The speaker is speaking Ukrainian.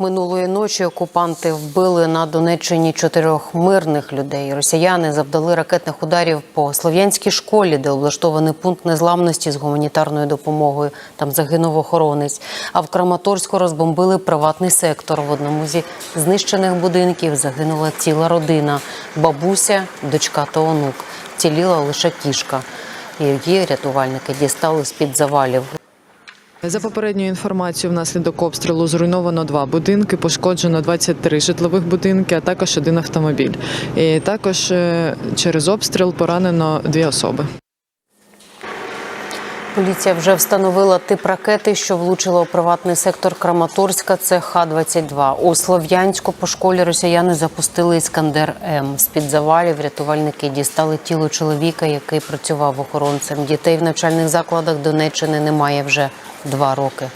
Минулої ночі окупанти вбили на Донеччині чотирьох мирних людей. Росіяни завдали ракетних ударів по слов'янській школі, де облаштований пункт незламності з гуманітарною допомогою. Там загинув охоронець. А в Краматорську розбомбили приватний сектор. В одному зі знищених будинків загинула ціла родина: бабуся, дочка та онук. Ціліла лише кішка. Її рятувальники дістали з під завалів. За попередньою інформацією, внаслідок обстрілу зруйновано два будинки, пошкоджено 23 житлових будинки, а також один автомобіль. І також е, через обстріл поранено дві особи. Поліція вже встановила тип ракети, що влучила у приватний сектор Краматорська. Це Х-22. У Слов'янську по школі росіяни запустили Іскандер М. З під завалів рятувальники дістали тіло чоловіка, який працював охоронцем. Дітей в навчальних закладах Донеччини немає вже два роки.